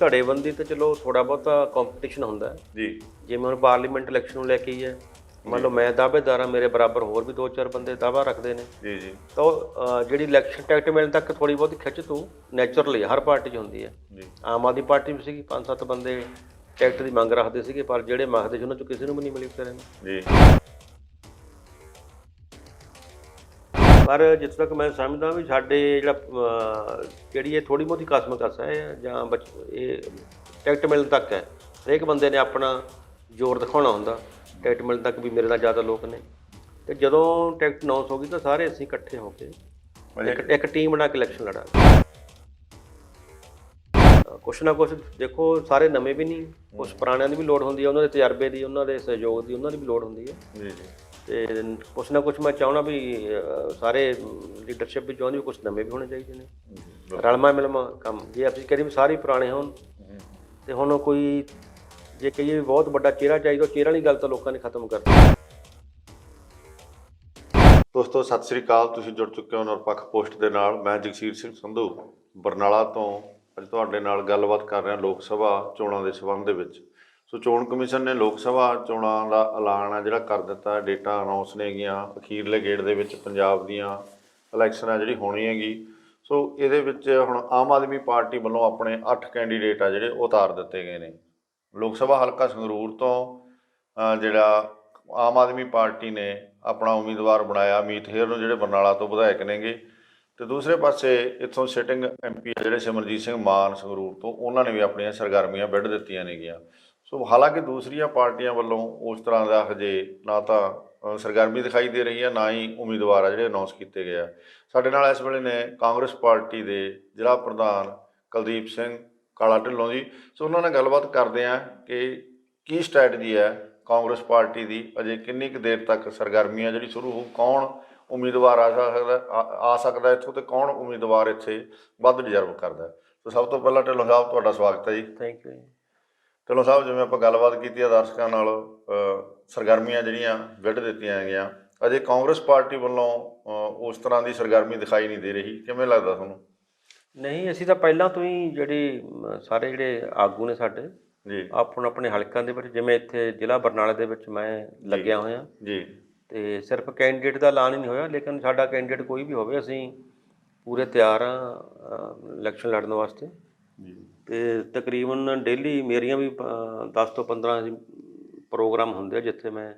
ਧੜੇਬੰਦੀ ਤਾਂ ਚਲੋ ਥੋੜਾ ਬਹੁਤਾ ਕੰਪੀਟੀਸ਼ਨ ਹੁੰਦਾ ਹੈ। ਜੀ। ਜਿਵੇਂ ਹੁਣ ਪਾਰਲੀਮੈਂਟ ਇਲੈਕਸ਼ਨ ਨੂੰ ਲੈ ਕੇ ਹੀ ਹੈ। ਮੰਨ ਲਓ ਮੈਂ ਦਾਅਵੇਦਾਰ ਹਾਂ ਮੇਰੇ ਬਰਾਬਰ ਹੋਰ ਵੀ ਦੋ ਚਾਰ ਬੰਦੇ ਦਾਅਵਾ ਰੱਖਦੇ ਨੇ। ਜੀ ਜੀ। ਤਾਂ ਉਹ, ਜਿਹੜੀ ਇਲੈਕਸ਼ਨ ਟਿਕਟ ਮਿਲਣ ਤੱਕ ਥੋੜੀ ਬਹੁਤੀ ਖਿੱਚ ਤੂੰ। ਨੈਚੁਰਲੀ ਹਰ ਪਾਰਟੀ 'ਚ ਹੁੰਦੀ ਹੈ। ਜੀ। ਆਮ ਆਦਮੀ ਪਾਰਟੀ ਵੀ ਸੀਗੀ ਪੰਜ ਸੱਤ ਬੰਦੇ ਟਿਕਟ ਦੀ ਮੰਗ ਰੱਖਦੇ ਸੀਗੇ ਪਰ ਜਿਹੜੇ ਮੰਗਦੇ ਸੀ ਉਹਨਾਂ 'ਚੋਂ ਕਿਸੇ ਨੂੰ ਵੀ ਨਹੀਂ ਮਿਲੀ ਵਿਚਾਰੇ ਨੂੰ। ਜੀ। ਪਰ ਜਿੱਥੇ ਤੱਕ ਮੈਂ ਸਮਝਦਾ ਵੀ ਸਾਡੇ ਜਿਹੜਾ ਜਿਹੜੀ ਇਹ ਥੋੜੀ ਬਹੁਤੀ ਕਸਮ ਕਸ ਹੈ ਜਾਂ ਬਚ- ਇਹ ਟਿਕਟ ਮਿਲਣ ਤੱਕ ਹੈ। ਹਰੇਕ ਬੰਦੇ ਨੇ ਆਪਣਾ ਜ਼ੋਰ ਦਿਖਾਉਣਾ ਹੁੰਦਾ ਟਿਕਟ ਮਿਲਣ ਤੱਕ ਵੀ ਮੇਰੇ ਨਾਲ ਜ਼ਿਆਦਾ ਲੋਕ ਨੇ। ਤੇ ਜਦੋਂ ਟਿਕਟ ਅਨਾਉਂਸ ਹੋ ਗਈ ਤਾਂ ਸਾਰੇ ਅਸੀਂ ਇਕੱਠੇ ਹੋ ਕੇ ਇੱਕ ਇੱਕ ਟੀਮ ਬਣਾ ਕੇ ਇਲੈਕਸ਼ਨ ਲੜਾਂਗੇ। ਕੁਛ ਨਾ ਕੁਛ ਦੇਖੋ ਸਾਰੇ ਨਵੇਂ ਵੀ ਨਹੀਂ ਕੁਛ ਪੁਰਾਣਿਆਂ ਦੀ ਵੀ ਲੋੜ ਹੁੰਦੀ ਹੈ ਉਹਨਾਂ ਦੇ ਤਜਰਬੇ ਦੀ ਉਹਨਾਂ ਦੇ ਸਹਿਯੋਗ ਦੀ ਉਹਨਾਂ ਦੀ ਵੀ ਲੋੜ ਹੁੰਦੀ ਹੈ। ਜੀ ਜੀ। ਤੇ ਕੁਛ ਨਾ ਕੁਛ ਮੈਂ ਚਾਹਣਾ ਵੀ ਅਹ, ਸਾਰੇ ਲੀਡਰਸ਼ਿਪ ਵੀ ਚਾਹੁੰਦੀ ਵੀ ਕੁਛ ਨਵੇਂ ਵੀ ਹੋਣੇ ਚਾਹੀਦੇ ਨੇ। ਰਲਮਾ ਮਿਲਮਾ ਕੰਮ। ਜੇ ਅਸੀਂ ਕਰੀਏ ਵੀ ਸਾਰੇ ਹੀ ਪੁਰਾਣੇ ਹੋਣ ਤੇ ਹੁਣ ਕੋਈ ਜੇ ਕਹੀਏ ਵੀ ਬਹੁਤ ਵੱਡਾ ਚਿਹਰਾ ਚਾਹੀਦਾ ਉਹ ਚਿਹਰਾ ਵਾਲੀ ਗੱਲ ਤਾਂ ਲੋਕਾਂ ਨੇ ਖਤਮ ਕਰ ਦਿੱਤੀ। ਦੋਸਤੋ ਸਤਿ ਸ੍ਰੀ ਅਕਾਲ। ਤੁਸੀਂ ਜੁੜ ਚੁੱਕੇ ਹੋ ਨਿਰਪੱਖ ਪੋਸਟ ਦੇ ਨਾਲ। ਮੈਂ ਜਗਸੀਰ ਸਿੰਘ ਸੰਧੂ ਬਰਨਾਲਾ ਤੋਂ ਅੱਜ ਤੁਹਾਡੇ ਨਾਲ ਗੱਲਬਾਤ ਕਰ ਰਿਹਾ ਲੋਕ ਸਭਾ ਚੋਣਾਂ ਦੇ ਸੰਬੰਧ ਦੇ ਵਿੱਚ। ਸੋ ਚੋਣ ਕਮਿਸ਼ਨ ਨੇ ਲੋਕ ਸਭਾ ਚੋਣਾਂ ਦਾ ਐਲਾਨ ਆ ਜਿਹੜਾ ਕਰ ਦਿੱਤਾ। ਡੇਟਾ ਅਨਾਉਂਸ ਨੇ ਗੀਆਂ, ਅਖੀਰਲੇ ਗੇੜ ਦੇ ਵਿੱਚ ਪੰਜਾਬ ਦੀਆਂ ਇਲੈਕਸ਼ਨਾਂ ਜਿਹੜੀ ਹੋਣੀ ਹੈਗੀ। ਸੋ ਇਹਦੇ ਵਿੱਚ ਹੁਣ ਆਮ ਆਦਮੀ ਪਾਰਟੀ ਵੱਲੋਂ ਆਪਣੇ 8 ਕੈਂਡੀਡੇਟ ਆ ਜਿਹੜੇ ਉਤਾਰ ਦਿੱਤੇ ਗਏ ਨੇ। ਲੋਕ ਸਭਾ ਹਲਕਾ ਸੰਗਰੂਰ ਤੋਂ ਜਿਹੜਾ ਆਮ ਆਦਮੀ ਪਾਰਟੀ ਨੇ ਆਪਣਾ ਉਮੀਦਵਾਰ ਬਣਾਇਆ ਮੀਤ ਹੇਰ ਨੂੰ, ਜਿਹੜੇ ਬਰਨਾਲਾ ਤੋਂ ਵਿਧਾਇਕ ਨੇਗੇ। ਤੇ ਦੂਸਰੇ ਪਾਸੇ ਇੱਥੋਂ ਸਿਟਿੰਗ ਐਮਪੀ ਜਿਹੜੇ ਸਿਮਰਜੀਤ ਸਿੰਘ ਮਾਨ ਸੰਗਰੂਰ ਤੋਂ, ਉਹਨਾਂ ਨੇ ਵੀ ਆਪਣੀਆਂ ਸਰਗਰਮੀਆਂ ਵਿੱਢ ਦਿੱਤੀਆਂ ਨੇਗੀਆਂ। ਸੋ ਹਾਲਾਂਕਿ ਦੂਸਰੀਆਂ ਪਾਰਟੀਆਂ ਵੱਲੋਂ ਉਸ ਤਰ੍ਹਾਂ ਦਾ ਹਜੇ ਨਾ ਤਾਂ ਸਰਗਰਮੀ ਦਿਖਾਈ ਦੇ ਰਹੀ ਹੈ, ਨਾ ਹੀ ਉਮੀਦਵਾਰ ਆ ਜਿਹੜੇ ਅਨਾਉਂਸ ਕੀਤੇ ਗਏ ਆ। ਸਾਡੇ ਨਾਲ ਇਸ ਵੇਲੇ ਨੇ ਕਾਂਗਰਸ ਪਾਰਟੀ ਦੇ ਜ਼ਿਲ੍ਹਾ ਪ੍ਰਧਾਨ ਕੁਲਦੀਪ ਸਿੰਘ ਕਾਲਾ ਢਿੱਲੋਂ ਜੀ। ਸੋ ਉਹਨਾਂ ਨਾਲ ਗੱਲਬਾਤ ਕਰਦੇ ਆ ਕਿ ਕੀ ਸਟ੍ਰੈਟਜੀ ਹੈ ਕਾਂਗਰਸ ਪਾਰਟੀ ਦੀ। ਅਜੇ ਕਿੰਨੀ ਕੁ ਦੇਰ ਤੱਕ ਸਰਗਰਮੀਆਂ ਜਿਹੜੀ ਸ਼ੁਰੂ ਹੋ, ਕੌਣ ਉਮੀਦਵਾਰ ਆ ਸਕਦਾ, ਆ- ਆ ਸਕਦਾ ਇੱਥੋਂ ਤੇ ਕੌਣ ਉਮੀਦਵਾਰ ਇੱਥੇ ਵੱਧ ਡਿਜ਼ਰਵ ਕਰਦਾ। ਸੋ ਸਭ ਤੋਂ ਪਹਿਲਾਂ ਢਿੱਲੋਂ ਸਾਹਿਬ, ਤੁਹਾਡਾ ਸਵਾਗਤ ਹੈ ਜੀ। ਥੈਂਕ ਯੂ ਢਿੱਲੋਂ ਸਾਹਿਬ ਜਿਵੇਂ ਆਪਾਂ ਗੱਲਬਾਤ ਕੀਤੀ ਆ ਦਰਸ਼ਕਾਂ ਨਾਲ ਸਰਗਰਮੀਆਂ ਜਿਹੜੀਆਂ ਵਿੱਢ ਦਿੱਤੀਆਂ ਗਈਆਂ ਅਜੇ ਕਾਂਗਰਸ ਪਾਰਟੀ ਵੱਲੋਂ ਉਸ ਤਰ੍ਹਾਂ ਦੀ ਸਰਗਰਮੀ ਦਿਖਾਈ ਨਹੀਂ ਦੇ ਰਹੀ। ਕਿਵੇਂ ਲੱਗਦਾ ਤੁਹਾਨੂੰ? ਨਹੀਂ ਅਸੀਂ ਤਾਂ ਪਹਿਲਾਂ ਤੋਂ ਹੀ ਜਿਹੜੀ ਸਾਰੇ ਜਿਹੜੇ ਆਗੂ ਨੇ ਸਾਡੇ ਜੀ। ਆਪਣ ਆਪਣੇ ਹਲਕਿਆਂ ਦੇ ਵਿੱਚ ਜਿਵੇਂ ਇੱਥੇ ਜ਼ਿਲ੍ਹਾ ਬਰਨਾਲਾ ਦੇ ਵਿੱਚ ਮੈਂ ਲੱਗਿਆ ਹੋਇਆ। ਜੀ। ਤੇ ਸਿਰਫ ਕੈਂਡੀਡੇਟ ਦਾ ਐਲਾਨ ਹੀ ਨਹੀਂ ਹੋਇਆ ਲੇਕਿਨ ਸਾਡਾ ਕੈਂਡੀਡੇਟ ਕੋਈ ਵੀ ਹੋਵੇ ਅਸੀਂ ਪੂਰੇ ਤਿਆਰ ਆ ਇਲੈਕਸ਼ਨ ਲੜਨ ਵਾਸਤੇ। ਜੀ। ਤੇ ਤਕਰੀਬਨ ਡੇਲੀ ਮੇਰੀਆਂ ਵੀ ਅ, 10 ਤੋਂ 15 ਜੀ ਪ੍ਰੋਗਰਾਮ ਹੁੰਦੇ ਆ ਜਿੱਥੇ ਮੈਂ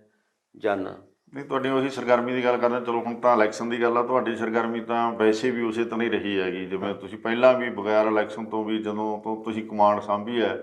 ਜਾਣਾ ਨਹੀਂ ਤੁਹਾਡੀ ਉਹੀ ਸਰਗਰਮੀ ਦੀ ਗੱਲ ਕਰਦੇ ਚਲੋ ਹੁਣ ਤਾਂ ਇਲੈਕਸ਼ਨ ਦੀ ਗੱਲ ਆ ਤੁਹਾਡੀ ਸਰਗਰਮੀ ਤਾਂ ਵੈਸੇ ਵੀ ਉਸੇ ਤਰ੍ਹਾਂ ਹੀ ਰਹੀ ਹੈਗੀ। ਜਿਵੇਂ ਤੁਸੀਂ ਪਹਿਲਾਂ ਵੀ ਬਗੈਰ ਇਲੈਕਸ਼ਨ ਤੋਂ ਵੀ ਜਦੋਂ ਤੋਂ ਤੁਸੀਂ ਕਮਾਂਡ ਸੰਭੀ ਹੈ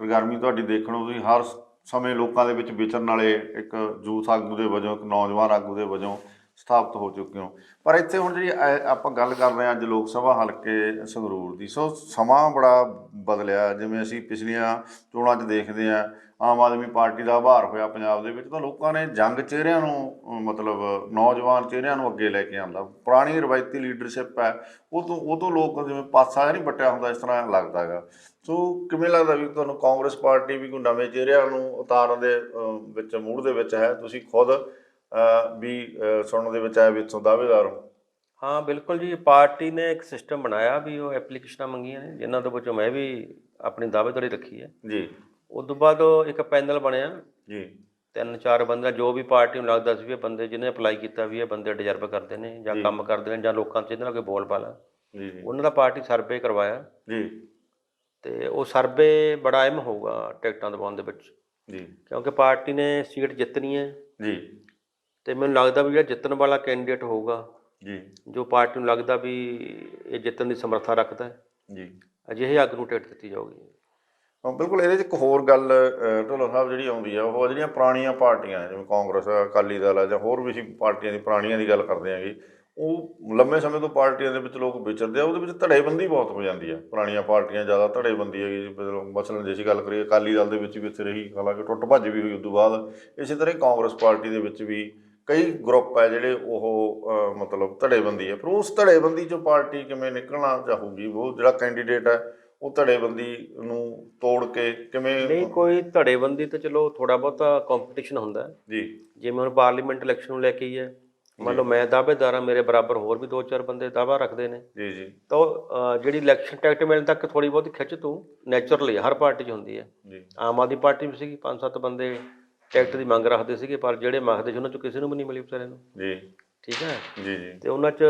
ਸਰਗਰਮੀ ਤੁਹਾਡੀ ਦੇਖਣੋਂ ਤੁਸੀਂ ਹਰ ਸਮੇਂ ਲੋਕਾਂ ਦੇ ਵਿੱਚ ਵਿਚਰਨ ਵਾਲੇ ਇੱਕ ਯੂਥ ਆਗੂ ਦੇ ਵਜੋਂ ਇੱਕ ਨੌਜਵਾਨ ਆਗੂ ਦੇ ਵਜੋਂ ਸਥਾਪਿਤ ਹੋ ਚੁੱਕੇ ਹੋ। ਪਰ ਇੱਥੇ ਹੁਣ ਜਿਹੜੀ ਐ- ਆਪਾਂ ਗੱਲ ਕਰ ਰਹੇ ਹਾਂ ਅੱਜ ਲੋਕ ਸਭਾ ਹਲਕੇ ਸੰਗਰੂਰ ਦੀ, ਸੋ ਸਮਾਂ ਬੜਾ ਬਦਲਿਆ। ਜਿਵੇਂ ਅਸੀਂ ਪਿਛਲੀਆਂ ਚੋਣਾਂ 'ਚ ਦੇਖਦੇ ਹਾਂ, ਆਮ ਆਦਮੀ ਪਾਰਟੀ ਦਾ ਆਭਾਰ ਹੋਇਆ ਪੰਜਾਬ ਦੇ ਵਿੱਚ, ਤਾਂ ਲੋਕਾਂ ਨੇ ਜੰਗ ਚਿਹਰਿਆਂ ਨੂੰ ਮਤਲਬ ਨੌਜਵਾਨ ਚਿਹਰਿਆਂ ਨੂੰ ਅੱਗੇ ਲੈ ਕੇ ਆਂਦਾ। ਪੁਰਾਣੀ ਰਵਾਇਤੀ ਲੀਡਰਸ਼ਿਪ ਹੈ, ਉਹ ਤੋਂ ਉਹ ਤੋਂ ਲੋਕ ਜਿਵੇਂ ਪਾਸਾ ਨਹੀਂ ਵੱਟਿਆ ਹੁੰਦਾ, ਇਸ ਤਰ੍ਹਾਂ ਲੱਗਦਾ ਹੈਗਾ। ਸੋ ਕਿਵੇਂ ਲੱਗਦਾ ਵੀ ਤੁਹਾਨੂੰ ਕਾਂਗਰਸ ਪਾਰਟੀ ਵੀ ਕੋਈ ਨਵੇਂ ਚਿਹਰਿਆਂ ਨੂੰ ਉਤਾਰਨ ਦੇ ਵਿੱਚ, ਮੂਡ ਦੇ ਵਿੱਚ ਹੈ? ਤੁਸੀਂ ਖੁਦ ਵੀ ਸੁਣਨ ਦੇ ਵਿੱਚ ਆਏ ਵੀ ਇੱਥੋਂ ਦਾਅਵੇਦਾਰ ਹੋ। ਹਾਂ ਬਿਲਕੁਲ ਜੀ। ਪਾਰਟੀ ਨੇ ਇੱਕ ਸਿਸਟਮ ਬਣਾਇਆ ਵੀ ਉਹ ਐਪਲੀਕੇਸ਼ਨਾਂ ਮੰਗੀਆਂ ਨੇ ਜਿਨ੍ਹਾਂ ਦੇ ਵਿੱਚੋਂ ਮੈਂ ਵੀ ਆਪਣੀ ਦਾਅਵੇਦਾਰੀ ਰੱਖੀ ਹੈ। ਜੀ। ਉਸ ਤੋਂ ਬਾਅਦ ਇੱਕ ਪੈਨਲ ਬਣਿਆ। ਜੀ। ਤਿੰਨ ਚਾਰ ਬੰਦੇ ਜੋ ਵੀ ਪਾਰਟੀ ਨੂੰ ਲੱਗਦਾ ਸੀ ਵੀ ਇਹ ਬੰਦੇ ਜਿਹਨੇ ਅਪਲਾਈ ਕੀਤਾ ਵੀ ਇਹ ਬੰਦੇ ਡਿਜ਼ਰਵ ਕਰਦੇ ਨੇ ਜਾਂ ਕੰਮ ਕਰਦੇ ਨੇ ਜਾਂ ਲੋਕਾਂ 'ਚ ਇਹਦੇ ਨਾਲ ਕੋਈ ਬੋਲ ਪਾਲਾ ਜੀ ਜੀ। ਉਹਨਾਂ ਦਾ ਪਾਰਟੀ ਸਰਵੇ ਕਰਵਾਇਆ। ਜੀ। ਤੇ ਉਹ ਸਰਵੇ ਬੜਾ ਅਹਿਮ ਹੋਊਗਾ ਟਿਕਟਾਂ ਦਬਾਉਣ ਦੇ ਵਿੱਚ। ਜੀ। ਕਿਉਂਕਿ ਪਾਰਟੀ ਨੇ ਸੀਟ ਜਿੱਤਣੀ ਹੈ। ਜੀ। ਤੇ ਮੈਨੂੰ ਲੱਗਦਾ ਵੀ ਜਿਹੜਾ ਜਿੱਤਣ ਵਾਲਾ ਕੈਂਡੀਡੇਟ ਹੋਊਗਾ ਜੀ। ਜੋ ਪਾਰਟੀ ਨੂੰ ਲੱਗਦਾ ਵੀ ਇਹ ਜਿੱਤਣ ਦੀ ਸਮਰੱਥਾ ਰੱਖਦਾ ਹੈ ਜੀ। ਅਜਿਹੇ ਆਗੂ ਨੂੰ ਟਿਕਟ ਦਿੱਤੀ ਜਾਊਗੀ। ਹਾਂ ਬਿਲਕੁਲ ਇਹਦੇ 'ਚ ਇੱਕ ਹੋਰ ਗੱਲ ਢਿੱਲੋਂ ਸਾਹਿਬ ਜਿਹੜੀ ਆਉਂਦੀ ਆ ਉਹ ਜਿਹੜੀਆਂ ਪੁਰਾਣੀਆਂ ਪਾਰਟੀਆਂ ਜਿਵੇਂ ਕਾਂਗਰਸ ਅਕਾਲੀ ਦਲ ਆ ਜਾਂ ਹੋਰ ਵੀ ਅਸੀਂ ਪਾਰਟੀਆਂ ਦੀ ਪੁਰਾਣੀਆਂ ਦੀ ਗੱਲ ਕਰਦੇ ਆਂਗੇ ਉਹ ਲੰਮੇ ਸਮੇਂ ਤੋਂ ਪਾਰਟੀਆਂ ਦੇ ਵਿੱਚ ਲੋਕ ਵਿਚਰਦੇ ਆ ਉਹਦੇ ਵਿੱਚ ਧੜੇਬੰਦੀ ਬਹੁਤ ਹੋ ਜਾਂਦੀ ਆ। ਪੁਰਾਣੀਆਂ ਪਾਰਟੀਆਂ ਜ਼ਿਆਦਾ ਧੜੇਬੰਦੀ ਹੈਗੀ ਮਸਲਨ ਜੇ ਅਸੀਂ ਗੱਲ ਕਰੀਏ ਅਕਾਲੀ ਦਲ ਦੇ ਵਿੱਚ ਵੀ ਇੱਥੇ ਰਹੀ ਹਾਲਾਂਕਿ ਟੁੱਟ ਭੱਜ ਵੀ ਹੋਈ ਉਸ ਤੋਂ ਬਾਅਦ ਇਸੇ ਤਰ੍ਹਾਂ ਹੀ ਕਾਂਗਰਸ ਪਾਰਟੀ ਦੇ ਵਿੱਚ ਵੀ ਕਈ ਗਰੁੱਪ ਹੈ ਜਿਹੜੇ ਉਹ ਮਤਲਬ ਧੜੇਬੰਦੀ ਹੈ ਪਰ ਉਸ ਧੜੇਬੰਦੀ ਚੋਂ ਪਾਰਟੀ ਕਿਵੇਂ ਨਿਕਲਣਾ ਚਾਹੂਗੀ? ਉਹ ਜਿਹੜਾ ਕੈਂਡੀਡੇਟ ਹੈ ਉਹ ਧੜੇਬੰਦੀ ਨੂੰ ਤੋੜ ਕੇ ਕਿਵੇਂ ਨਹੀਂ ਕੋਈ ਧੜੇਬੰਦੀ ਤਾਂ ਚਲੋ ਥੋੜਾ ਬਹੁਤਾ ਕੰਪੀਟੀਸ਼ਨ ਹੁੰਦਾ। ਹੈ ਜੀ। ਜਿਵੇਂ ਹੁਣ ਪਾਰਲੀਮੈਂਟ ਇਲੈਕਸ਼ਨ ਨੂੰ ਲੈ ਕੇ ਹੀ ਹੈ। ਮੰਨ ਲਓ ਮੈਂ ਦਾਅਵੇਦਾਰ ਮੇਰੇ ਬਰਾਬਰ ਹੋਰ ਵੀ ਦੋ ਚਾਰ ਬੰਦੇ ਦਾਅਵਾ ਰੱਖਦੇ ਨੇ। ਜੀ ਜੀ। ਤਾਂ ਜਿਹੜੀ ਇਲੈਕਸ਼ਨ ਟਿਕਟ ਮਿਲਣ ਤੱਕ ਥੋੜੀ ਬਹੁਤੀ ਖਿੱਚ ਤੂੰ। ਨੈਚੁਰਲੀ ਹਰ ਪਾਰਟੀ 'ਚ ਹੁੰਦੀ ਹੈ। ਜੀ। ਆਮ ਆਦਮੀ ਪਾਰਟੀ ਵੀ ਸੀਗੀ ਪੰਜ ਸੱਤ ਬੰਦੇ ਟਿਕਟ ਦੀ ਮੰਗ ਰੱਖਦੇ ਸੀਗੇ ਪਰ ਜਿਹੜੇ ਮੰਗਦੇ ਸੀ ਉਹਨਾਂ 'ਚੋਂ ਕਿਸੇ ਨੂੰ ਵੀ ਨਹੀਂ ਮਿਲੀ ਵਿਚਾਰੇ ਨੂੰ। ਜੀ। ਠੀਕ ਹੈ? ਜੀ ਜੀ। ਤੇ ਉਹਨਾਂ 'ਚ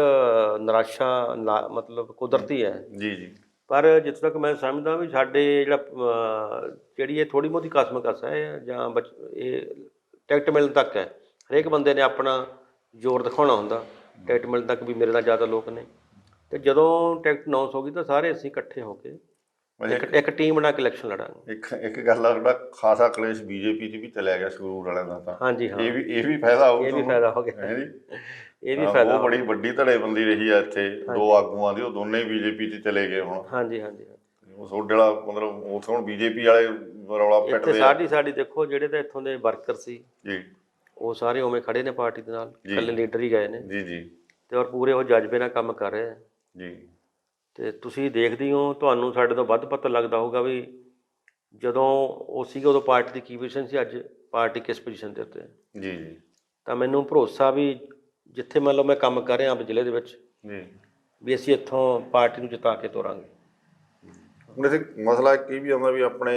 ਨਿਰਾਸ਼ਾ ਮਤਲਬ ਕੁਦਰਤੀ ਹੈ। ਜੀ ਜੀ। ਪਰ ਜਿੱਥੇ ਤੱਕ ਮੈਂ ਸਮਝਦਾ ਵੀ ਸਾਡੇ ਜਿਹੜਾ ਜਿਹੜੀ ਇਹ ਥੋੜੀ ਬਹੁਤੀ ਕਸਮਕਸ ਹੈ ਜਾਂ ਇਹ ਟਿਕਟ ਮਿਲਣ ਤੱਕ ਹੈ। ਹਰੇਕ ਬੰਦੇ ਨੇ ਆਪਣਾ ਜ਼ੋਰ ਦਿਖਾਉਣਾ ਹੁੰਦਾ। ਟਿਕਟ ਮਿਲਣ ਤੱਕ ਵੀ ਮੇਰੇ ਨਾਲ ਜ਼ਿਆਦਾ ਲੋਕ ਨੇ। ਤੇ ਜਦੋਂ ਟਿਕਟ ਅਨਾਉਂਸ ਹੋ ਗਈ ਤਾਂ ਸਾਰੇ ਅਸੀਂ ਇਕੱਠੇ ਹੋ ਕੇ ਇੱਕ ਇੱਕ ਟੀਮ ਬਣਾ ਕੇ ਇਲੈਕਸ਼ਨ ਲੜਾਂਗੇ। ਇੱਕ ਇੱਕ ਗੱਲ ਆ ਜਿਹੜਾ ਖਾਸਾ ਕਲੇਸ਼ ਬੀਜੇਪੀ 'ਚ ਵੀ ਚਲਿਆ ਗਿਆ ਸਰੂਰ ਵਾਲਿਆਂ ਦਾ ਤਾਂ। ਹਾਂਜੀ ਹਾਂ। ਇਹ ਵੀ ਇਹ ਵੀ ਫਾਇਦਾ ਹੋਊ ਇਹ ਵੀ। ਫਾਇਦਾ ਹੋ ਗਿਆ। ਜੀ? ਇਹ ਵੀ ਫਾਇਦਾ ਉਹ ਬੜੀ ਵੱਡੀ ਧੜੇਬੰਦੀ ਰਹੀ ਆ ਇੱਥੇ। ਦੋ ਆਗੂਆਂ ਦੀ ਉਹ ਦੋਨੇ ਬੀਜੇਪੀ 'ਚ ਚਲੇ ਗਏ ਹੁਣ। ਹਾਂਜੀ ਹਾਂਜੀ ਉਹ ਤੁਹਾਡੇ ਵਾਲਾ ਮਤਲਬ ਉੱਥੇ ਹੁਣ ਬੀਜੇਪੀ ਵਾਲੇ ਰੌਲਾ ਇੱਥੇ ਪਿੱਟਦੇ ਆ। ਸਾਡੀ ਸਾਡੀ ਦੇਖੋ ਜਿਹੜੇ ਤਾਂ ਇੱਥੋਂ ਦੇ ਵਰਕਰ ਸੀ ਜੀ। ਉਹ ਸਾਰੇ ਉਵੇਂ ਖੜੇ ਨੇ ਪਾਰਟੀ ਦੇ ਨਾਲ। ਇਕੱਲੇ ਲੀਡਰ ਹੀ ਗਏ ਨੇ। ਜੀ ਜੀ। ਤੇ ਔਰ ਪੂਰੇ ਉਹ ਜਜ਼ਬੇ ਨਾਲ ਕੰਮ ਕਰ ਰਹੇ ਆ। ਜੀ। ਤੇ ਤੁਸੀਂ ਦੇਖਦੇ ਹੋ ਤੁਹਾਨੂੰ ਸਾਡੇ ਤੋਂ ਵੱਧ ਪਤਾ ਲੱਗਦਾ ਹੋਊਗਾ ਵੀ ਜਦੋਂ ਉਹ ਸੀਗਾ ਉਦੋਂ ਪਾਰਟੀ ਦੀ ਕੀ ਪੋਜੀਸ਼ਨ ਸੀ ਅੱਜ ਪਾਰਟੀ ਕਿਸ ਪੋਜੀਸ਼ਨ ਤੇ ਉੱਤੇ। ਹੈ। ਜੀ ਜੀ। ਤਾਂ ਮੈਨੂੰ ਭਰੋਸਾ ਵੀ ਜਿੱਥੇ ਮੰਨ ਲਓ ਮੈਂ ਕੰਮ ਕਰ ਰਿਹਾ ਆਪ ਜ਼ਿਲ੍ਹੇ ਦੇ ਵਿੱਚ ਜੀ। ਵੀ ਅਸੀਂ ਇੱਥੋਂ ਪਾਰਟੀ ਨੂੰ ਜਿਤਾ ਕੇ ਤੋਰਾਂਗੇ। ਹੁਣ ਇੱਥੇ ਮਸਲਾ ਇੱਕ ਇਹ ਵੀ ਆਉਂਦਾ ਵੀ ਆਪਣੇ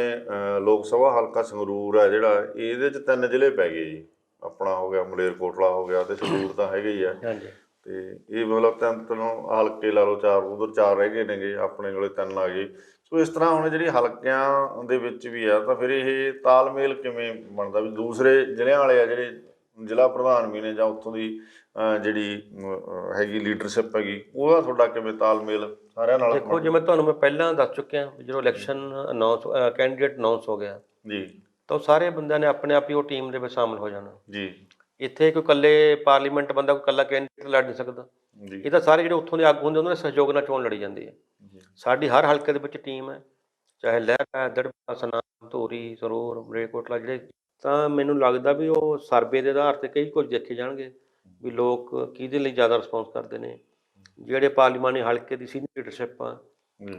ਲੋਕ ਸਭਾ ਹਲਕਾ ਸੰਗਰੂਰ ਹੈ ਜਿਹੜਾ ਇਹਦੇ 'ਚ ਤਿੰਨ ਜ਼ਿਲ੍ਹੇ ਪੈ ਗਏ ਜੀ। ਆਪਣਾ ਹੋ ਗਿਆ ਮਲੇਰਕੋਟਲਾ ਹੋ ਗਿਆ ਤੇ ਸੰਗਰੂਰ ਤਾਂ ਹੈਗੇ ਹੀ ਆ। ਹਾਂਜੀ। ਤੇ ਇਹ ਮਤਲਬ ਤਿੰਨ ਤਿੰਨ ਹਲਕੇ ਲਾ ਲਓ ਚਾਰ ਉਧਰ ਚਾਰ ਰਹਿ ਗਏ ਨੇਗੇ ਆਪਣੇ ਕੋਲੇ ਤਿੰਨ ਆ ਗਏ। ਸੋ ਇਸ ਤਰ੍ਹਾਂ ਹੁਣ ਜਿਹੜੀ ਹਲਕਿਆਂ ਦੇ ਵਿੱਚ ਵੀ ਆ ਤਾਂ ਫਿਰ ਇਹ ਤਾਲਮੇਲ ਕਿਵੇਂ ਬਣਦਾ ਵੀ ਦੂਸਰੇ ਜ਼ਿਲ੍ਹਿਆਂ ਵਾਲੇ ਆ ਜਿਹੜੇ ਜ਼ਿਲ੍ਹਾ ਪ੍ਰਧਾਨ ਵੀ ਨੇ ਜਾਂ ਉੱਥੋਂ ਦੀ ਜਿਹੜੀ ਹੈਗੀ ਲੀਡਰਸ਼ਿਪ ਹੈਗੀ ਉਹਦਾ ਤੁਹਾਡਾ ਕਿਵੇਂ ਤਾਲਮੇਲ ਸਾਰਿਆਂ ਨਾਲ ਦੇਖੋ ਜਿਵੇਂ ਤੁਹਾਨੂੰ ਮੈਂ ਪਹਿਲਾਂ ਦੱਸ ਚੁੱਕਿਆ ਵੀ ਜਦੋਂ ਇਲੈਕਸ਼ਨ ਅਨਾਉਂਸ ਕੈਂਡੀਡੇਟ ਅਨਾਉਂਸ ਹੋ ਗਿਆ ਜੀ। ਤਾਂ ਸਾਰੇ ਬੰਦਿਆਂ ਨੇ ਆਪਣੇ ਆਪ ਹੀ ਉਹ ਟੀਮ ਦੇ ਵਿੱਚ ਸ਼ਾਮਲ ਹੋ ਜਾਣਾ। ਜੀ। ਇੱਥੇ ਕੋਈ ਇਕੱਲੇ ਪਾਰਲੀਮੈਂਟ ਬੰਦਾ ਕੋਈ ਇਕੱਲਾ ਕੈਂਡੀਡੇਟ ਲੜ ਨਹੀਂ ਸਕਦਾ। ਜੀ। ਇਹ ਤਾਂ ਸਾਰੇ ਜਿਹੜੇ ਉੱਥੋਂ ਦੇ ਆਗੂ ਹੁੰਦੇ ਉਹਨਾਂ ਦੇ ਸਹਿਯੋਗ ਨਾਲ ਚੋਣ ਲੜੀ ਜਾਂਦੀ ਹੈ। ਸਾਡੀ ਹਰ ਹਲਕੇ ਦੇ ਵਿੱਚ ਟੀਮ ਹੈ ਚਾਹੇ ਲਹਿਰਾ ਦੜਬਾ ਸਨਾਮ ਧੂਰੀ ਸਰੋਰ ਮਰੇਕੋਟਲਾ ਜਿਹੜੇ ਤਾਂ ਮੈਨੂੰ ਲੱਗਦਾ ਵੀ ਉਹ ਸਰਵੇ ਦੇ ਆਧਾਰ ਤੇ ਕਈ ਕੁਝ ਦੇਖੇ ਜਾਣਗੇ ਵੀ ਲੋਕ ਕਿਹਦੇ ਲਈ ਜ਼ਿਆਦਾ ਰਿਸਪੌਂਸ ਕਰਦੇ ਨੇ। ਜਿਹੜੇ ਪਾਰਲੀਮਾਨੀ ਹਲਕੇ ਦੀ ਸੀਨੀਅਰ ਲੀਡਰਸ਼ਿਪ ਆ।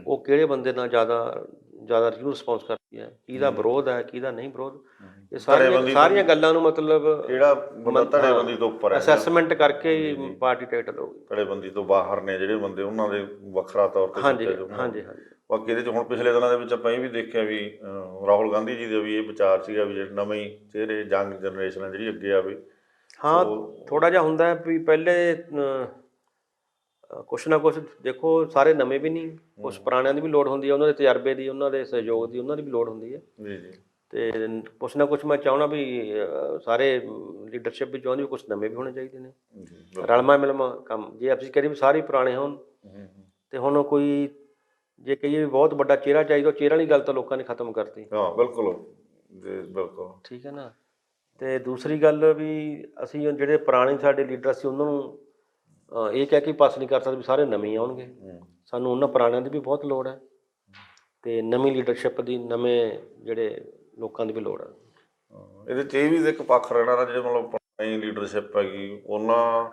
ਉਹ ਕਿਹੜੇ ਬੰਦੇ ਨਾਲ ਜ਼ਿਆਦਾ ਜ਼ਿਆਦਾ ਰਿਵਿਊ ਰਿਸਪੌਂਸ ਕਰਦੀ ਹੈ। ਕਿਹਦਾ ਵਿਰੋਧ ਹੈ ਕਿਹਦਾ ਨਹੀਂ ਵਿਰੋਧ? ਇਹ ਸਾਰੀਆਂ ਸਾਰੀਆਂ ਗੱਲਾਂ ਨੂੰ ਮਤਲਬ ਕਿਹੜਾ ਬੰਦਾ ਧੜੇਬੰਦੀ ਤੋਂ ਉੱਪਰ ਹੈ। ਅਸੈਸਮੈਂਟ ਕਰਕੇ ਹੀ ਪਾਰਟੀ ਟਿਕਟ ਲਊਗੀ ਧੜੇਬੰਦੀ ਤੋਂ ਬਾਹਰ ਨੇ ਜਿਹੜੇ ਬੰਦੇ ਉਹਨਾਂ ਦੇ ਵੱਖਰਾ ਤੌਰ ਤੇ ਹਾਂਜੀ। ਹਾਂਜੀ ਹਾਂਜੀ। ਬਾਕੀ ਇਹਦੇ ਚ ਹੁਣ ਪਿਛਲੇ ਦਿਨਾਂ ਦੇ ਵਿੱਚ ਆਪਾਂ ਇਹ ਵੀ ਦੇਖਿਆ ਵੀ ਰਾਹੁਲ ਗਾਂਧੀ ਜੀ ਦਾ ਵੀ ਇਹ ਵਿਚਾਰ ਸੀਗਾ ਵੀ ਜਿਹੜੇ ਨਵੇਂ ਚਿਹਰੇ ਯੰਗ ਜਨਰੇਸ਼ਨ ਹੈ ਜਿਹੜੀ ਅੱਗੇ ਆਵੇ। ਹਾਂ ਥੋੜਾ ਜਿਹਾ ਹੁੰਦਾ ਹੈ ਵੀ ਪਹਿਲੇ ਕੁਛ ਨਾ ਕੁਛ ਦੇਖੋ ਸਾਰੇ ਨਵੇਂ ਵੀ ਨਹੀਂ ਕੁਛ ਪੁਰਾਣਿਆਂ ਦੀ ਵੀ ਲੋੜ ਹੁੰਦੀ ਹੈ ਉਹਨਾਂ ਦੇ ਤਜਰਬੇ ਦੀ ਉਹਨਾਂ ਦੇ ਸਹਿਯੋਗ ਦੀ ਉਹਨਾਂ ਦੀ ਵੀ ਲੋੜ ਹੁੰਦੀ ਹੈ ਜੀ ਜੀ। ਤੇ ਕੁਛ ਨਾ ਕੁਛ ਮੈਂ ਚਾਹਣਾ ਵੀ ਸਾਰੇ ਲੀਡਰਸ਼ਿਪ ਵੀ ਚਾਹੁੰਦੀ ਵੀ ਕੁਛ ਨਵੇਂ ਵੀ ਹੋਣੇ ਚਾਹੀਦੇ ਨੇ। ਜੀ ਰਲਮਾ ਮਿਲਮਾ ਕੰਮ ਜੇ ਅਸੀਂ ਕਰੀਏ ਵੀ ਸਾਰੇ ਪੁਰਾਣੇ ਹੋਣ ਤੇ ਹੁਣ ਕੋਈ ਜੇ ਕਹੀਏ ਵੀ ਬਹੁਤ ਵੱਡਾ ਚਿਹਰਾ ਚਾਹੀਦਾ ਉਹ ਚਿਹਰਾ ਵਾਲੀ ਗੱਲ ਤਾਂ ਲੋਕਾਂ ਨੇ ਖਤਮ ਕਰਤੀ। ਹਾਂ ਬਿਲਕੁਲ। ਜੀ ਬਿਲਕੁਲ। ਠੀਕ ਹੈ ਨਾ? ਤੇ ਦੂਸਰੀ ਗੱਲ ਵੀ ਅਸੀਂ ਜਿਹੜੇ ਪੁਰਾਣੇ ਸਾਡੇ ਲੀਡਰ ਸੀ ਉਹਨਾਂ ਨੂੰ ਇਹ ਕਹਿ ਕੇ ਪਾਸ ਨਹੀਂ ਕਰ ਸਕਦੇ ਵੀ ਸਾਰੇ ਨਵੇਂ ਹੀ ਆਉਣਗੇ। ਸਾਨੂੰ ਉਹਨਾਂ ਪੁਰਾਣਿਆਂ ਦੀ ਵੀ ਬਹੁਤ ਲੋੜ ਹੈ ਤੇ ਨਵੀਂ ਲੀਡਰਸ਼ਿਪ ਦੀ ਨਵੇਂ ਜਿਹੜੇ ਲੋਕਾਂ ਦੀ ਵੀ ਲੋੜ ਹੈ। ਇਹਦੇ ਚ ਇਹ ਵੀ ਇੱਕ ਪੱਖ ਰਹਿਣਾ ਨਾ ਜਿਹੜੇ ਮਤਲਬ ਪੁਰਾਣੀ ਲੀਡਰਸ਼ਿਪ ਹੈਗੀ ਉਹਨਾਂ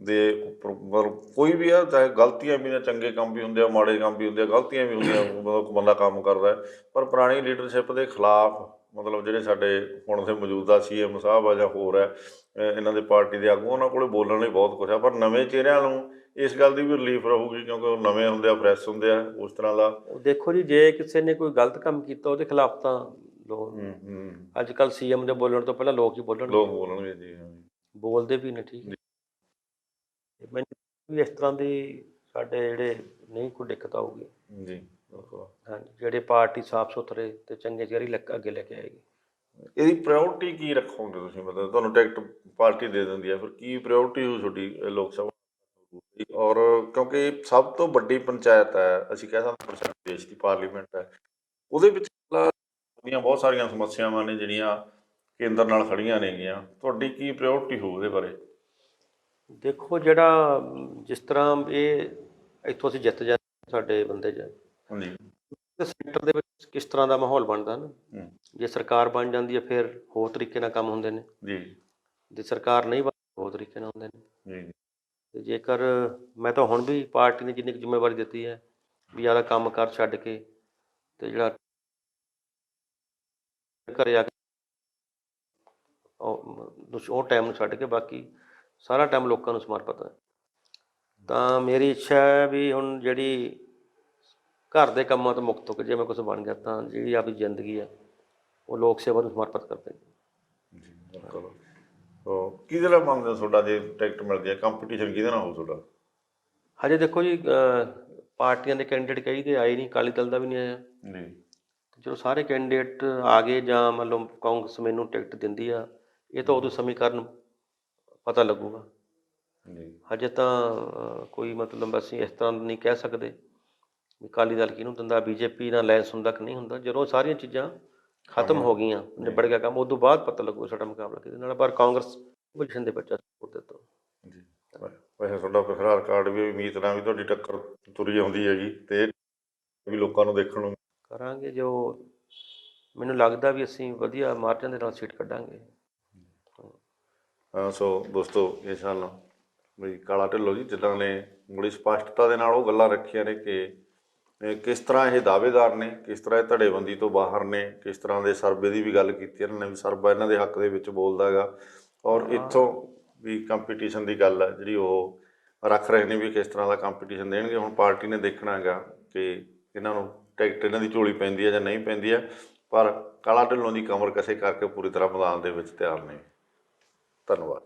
ਦੇ ਉੱਪਰ ਕੋਈ ਵੀ ਆ ਚਾਹੇ ਗਲਤੀਆਂ ਵੀ ਨੇ ਚੰਗੇ ਕੰਮ ਵੀ ਹੁੰਦੇ ਆ ਮਾੜੇ ਕੰਮ ਵੀ ਹੁੰਦੇ ਆ ਗਲਤੀਆਂ ਵੀ ਹੁੰਦੀਆਂ ਮਤਲਬ ਬੰਦਾ ਕੰਮ ਕਰਦਾ ਪਰ ਪੁਰਾਣੀ ਲੀਡਰਸ਼ਿਪ ਦੇ ਖਿਲਾਫ ਮਤਲਬ ਜਿਹੜੇ ਸਾਡੇ ਹੁਣ ਦੇ ਮੌਜੂਦਾ ਸੀਐਮ ਸਾਹਿਬ ਆ ਜਾਂ ਹੋਰ ਹੈ ਇਹਨਾਂ ਦੇ ਪਾਰਟੀ ਦੇ ਆਗੂ ਉਹਨਾਂ ਕੋਲੇ ਬੋਲਣ ਲਈ ਬਹੁਤ ਕੁਝ ਆ ਪਰ ਨਵੇਂ ਚਿਹਰਿਆਂ ਨੂੰ ਇਸ ਗੱਲ ਦੀ ਵੀ ਰਿਲੀਫ ਰਹੂਗੀ ਕਿਉਂਕਿ ਉਹ ਨਵੇਂ ਹੁੰਦੇ ਆ ਫਰੈਸ਼ ਹੁੰਦੇ ਆ ਉਸ ਤਰ੍ਹਾਂ ਦਾ। ਉਹ ਦੇਖੋ ਜੀ ਜੇ ਕਿਸੇ ਨੇ ਕੋਈ ਗਲਤ ਕੰਮ ਕੀਤਾ ਉਹਦੇ ਖਿਲਾਫ ਤਾਂ ਲੋਕ ਹੂੰ ਹੂੰ। ਅੱਜ ਕੱਲ ਸੀਐਮ ਦੇ ਬੋਲਣ ਤੋਂ ਪਹਿਲਾਂ ਲੋਕ ਹੀ ਬੋਲਣ ਲੋਕ ਬੋਲਣਗੇ ਜੀ। ਬੋਲਦੇ ਵੀ ਨੇ ਠੀਕ ਮੈਨੂੰ ਵੀ ਇਸ ਤਰ੍ਹਾਂ ਦੀ ਸਾਡੇ ਜਿਹੜੇ ਨਹੀਂ ਕੋਈ ਦਿੱਕਤ ਆਊਗੀ। ਜੀ। ਹਾਂਜੀ ਜਿਹੜੇ ਪਾਰਟੀ ਸਾਫ਼ ਸੁਥਰੇ ਤੇ ਚੰਗੇ ਚਿਹਰੇ ਲੈ ਕੇ ਅੱਗੇ ਲੈ ਕੇ ਆਏਗੀ। ਇਹਦੀ ਪ੍ਰਾਇੋਰਟੀ ਕੀ ਰੱਖੋਗੇ ਤੁਸੀਂ? ਮਤਲਬ ਤੁਹਾਨੂੰ ਟਿਕਟ ਪਾਰਟੀ ਦੇ ਦਿੰਦੀ ਹੈ ਫਿਰ ਕੀ ਪ੍ਰਾਇੋਰਟੀ ਹੋ ਤੁਹਾਡੀ ਲੋਕ ਸਭਾ? ਔਰ ਕਿਉਂਕਿ ਸਭ ਤੋਂ ਵੱਡੀ ਪੰਚਾਇਤ ਹੈ ਅਸੀਂ ਕਹਿ ਸਕਦੇ ਹਾਂ ਦੇਸ਼ ਦੀ ਪਾਰਲੀਮੈਂਟ ਹੈ। ਉਹਦੇ ਵਿੱਚ ਦੀਆਂ ਬਹੁਤ ਸਾਰੀਆਂ ਸਮੱਸਿਆਵਾਂ ਨੇ ਜਿਹੜੀਆਂ ਕੇਂਦਰ ਨਾਲ ਖੜੀਆਂ ਨੇਗੀਆਂ। ਤੁਹਾਡੀ ਕੀ ਪ੍ਰਾਇੋਰਟੀ ਹੋ ਉਹਦੇ ਬਾਰੇ? ਦੇਖੋ ਜਿਹੜਾ ਜਿਸ ਤਰ੍ਹਾਂ ਇਹ ਇੱਥੋਂ ਅਸੀਂ ਜਿੱਤ ਜਾਂਦੇ ਸਾਡੇ ਬੰਦੇ ਚ ਹਾਂਜੀ। ਤੇ ਸੈਂਟਰ ਦੇ ਵਿੱਚ ਕਿਸ ਤਰ੍ਹਾਂ ਦਾ ਮਾਹੌਲ ਬਣਦਾ ਨਾ? ਜੇ ਸਰਕਾਰ ਬਣ ਜਾਂਦੀ ਹੈ ਫਿਰ ਹੋਰ ਤਰੀਕੇ ਨਾਲ ਕੰਮ ਹੁੰਦੇ ਨੇ। ਜੀ। ਜੇ ਸਰਕਾਰ ਨਹੀਂ ਬਣਦੀ ਹੋਰ ਤਰੀਕੇ ਨਾਲ ਹੁੰਦੇ ਨੇ। ਜੀ। ਤੇ ਜੇਕਰ ਮੈਂ ਤਾਂ ਹੁਣ ਵੀ ਪਾਰਟੀ ਨੇ ਜਿੰਨੀ ਕੁ ਜ਼ਿੰਮੇਵਾਰੀ ਦਿੱਤੀ ਹੈ ਵੀ ਜ਼ਿਆਦਾ ਕੰਮ ਕਰ ਛੱਡ ਕੇ ਤੇ ਜਿਹੜਾ ਘਰੇ ਆ ਕੇ ਉਹ ਟਾਈਮ ਨੂੰ ਛੱਡ ਕੇ ਬਾਕੀ ਸਾਰਾ ਟਾਈਮ ਲੋਕਾਂ ਨੂੰ ਸਮਰਪਿਤ ਹੈ। ਤਾਂ ਮੇਰੀ ਇੱਛਾ ਹੈ ਵੀ ਹੁਣ ਜਿਹੜੀ ਘਰ ਦੇ ਕੰਮਾਂ ਤੋਂ ਮੁਕਤ ਹੋ ਕੇ ਜੇ ਮੈਂ ਕੁਝ ਬਣ ਗਿਆ ਤਾਂ ਜਿਹੜੀ ਆਪਣੀ ਜ਼ਿੰਦਗੀ ਹੈ ਉਹ ਲੋਕ ਸੇਵਾ ਨੂੰ ਸਮਰਪਿਤ ਕਰ ਦੇਣੀ ਜੀ ਬਿਲਕੁਲ। ਤੋ ਕਿਹਦੇ ਨਾਲ ਮੰਨਦੇ ਹੋ ਤੁਹਾਡਾ ਜੇ ਟਿਕਟ ਮਿਲਦੀ ਹੈ ਕੰਪੀਟੀਸ਼ਨ ਕਿਹਦੇ ਨਾਲ ਹੋਊ ਤੁਹਾਡਾ? ਹਜੇ ਦੇਖੋ ਜੀ ਪਾਰਟੀਆਂ ਦੇ ਕੈਂਡੀਡੇਟ ਕਈ ਦੇ ਆਏ ਨਹੀਂ ਅਕਾਲੀ ਦਲ ਦਾ ਵੀ ਨਹੀਂ ਆਇਆ। ਜੀ। ਜਦੋਂ ਸਾਰੇ ਕੈਂਡੀਡੇਟ ਆ ਗਏ ਜਾਂ ਮੰਨ ਲਓ ਕਾਂਗਰਸ ਮੈਨੂੰ ਟਿਕਟ ਦਿੰਦੀ ਆ ਇਹ ਤਾਂ ਉਦੋਂ ਸਮੀਕਰਨ ਪਤਾ ਲੱਗੂਗਾ। ਜੀ। ਹਜੇ ਤਾਂ ਕੋਈ ਮਤਲਬ ਅਸੀਂ ਇਸ ਤਰ੍ਹਾਂ ਨਹੀਂ ਕਹਿ ਸਕਦੇ। ਵੀ ਅਕਾਲੀ ਦਲ ਕਿਹਨੂੰ ਦਿੰਦਾ ਬੀਜੇਪੀ ਨਾਲ ਲੈਂਸ ਹੁੰਦਾ ਕਿ ਨਹੀਂ ਹੁੰਦਾ ਜਦੋਂ ਸਾਰੀਆਂ ਚੀਜ਼ਾਂ ਖਤਮ ਹੋ ਗਈਆਂ ਨਿਬੜ ਗਿਆ ਕੰਮ ਉਦੋਂ ਬਾਅਦ ਪਤਾ ਲੱਗੂ ਸਾਡਾ ਮੁਕਾਬਲਾ ਕਿਹਦੇ ਨਾਲ ਪਰ ਕਾਂਗਰਸ ਪੋਜੀਸ਼ਨ ਦੇ ਵਿੱਚ ਸਪੋਰਟ ਦਿੱਤਾ ਜੀ ਵੈਸੇ ਤੁਹਾਡਾ ਪਿਛਲਾ ਰਿਕਾਰਡ ਵੀ ਉਮੀਦ ਨਾਲ ਵੀ ਤੁਹਾਡੀ ਟੱਕਰ ਤੁਰੀ ਆਉਂਦੀ ਹੈਗੀ ਤੇ ਵੀ ਲੋਕਾਂ ਨੂੰ ਦੇਖਣ ਨੂੰ ਕਰਾਂਗੇ ਜੋ ਮੈਨੂੰ ਲੱਗਦਾ ਵੀ ਅਸੀਂ ਵਧੀਆ ਮਾਰਜਨ ਦੇ ਨਾਲ ਸੀਟ ਕੱਢਾਂਗੇ। ਸੋ ਦੋਸਤੋ ਇਹ ਸਨ ਵੀ ਕਾਲਾ ਢਿੱਲੋਂ ਜੀ ਜਿੱਦਾਂ ਨੇ ਬੜੀ ਸਪਸ਼ਟਤਾ ਦੇ ਨਾਲ ਉਹ ਗੱਲਾਂ ਰੱਖੀਆਂ ਨੇ ਕਿ ਕਿਸ ਤਰ੍ਹਾਂ ਇਹ ਦਾਅਵੇਦਾਰ ਨੇ ਕਿਸ ਤਰ੍ਹਾਂ ਇਹ ਧੜੇਬੰਦੀ ਤੋਂ ਬਾਹਰ ਨੇ ਕਿਸ ਤਰ੍ਹਾਂ ਦੇ ਸਰਵੇ ਦੀ ਵੀ ਗੱਲ ਕੀਤੀ ਇਹਨਾਂ ਨੇ ਵੀ ਸਰਵਾ ਇਹਨਾਂ ਦੇ ਹੱਕ ਦੇ ਵਿੱਚ ਬੋਲਦਾ ਹੈਗਾ। ਔਰ ਇੱਥੋਂ ਵੀ ਕੰਪੀਟੀਸ਼ਨ ਦੀ ਗੱਲ ਹੈ ਜਿਹੜੀ ਉਹ ਰੱਖ ਰਹੇ ਨੇ ਵੀ ਕਿਸ ਤਰ੍ਹਾਂ ਦਾ ਕੰਪੀਟੀਸ਼ਨ ਦੇਣਗੇ। ਹੁਣ ਪਾਰਟੀ ਨੇ ਦੇਖਣਾ ਹੈਗਾ ਕਿ ਇਹਨਾਂ ਨੂੰ ਟਿਕਟ ਇਹਨਾਂ ਦੀ ਝੋਲੀ ਪੈਂਦੀ ਹੈ ਜਾਂ ਨਹੀਂ ਪੈਂਦੀ ਹੈ ਪਰ ਕਾਲਾ ਢਿੱਲੋਂ ਦੀ ਕਮਰ ਕਸੇ ਕਰਕੇ ਪੂਰੀ ਤਰ੍ਹਾਂ ਮੈਦਾਨ ਦੇ ਵਿੱਚ ਤਿਆਰ ਨੇ। ਧੰਨਵਾਦ।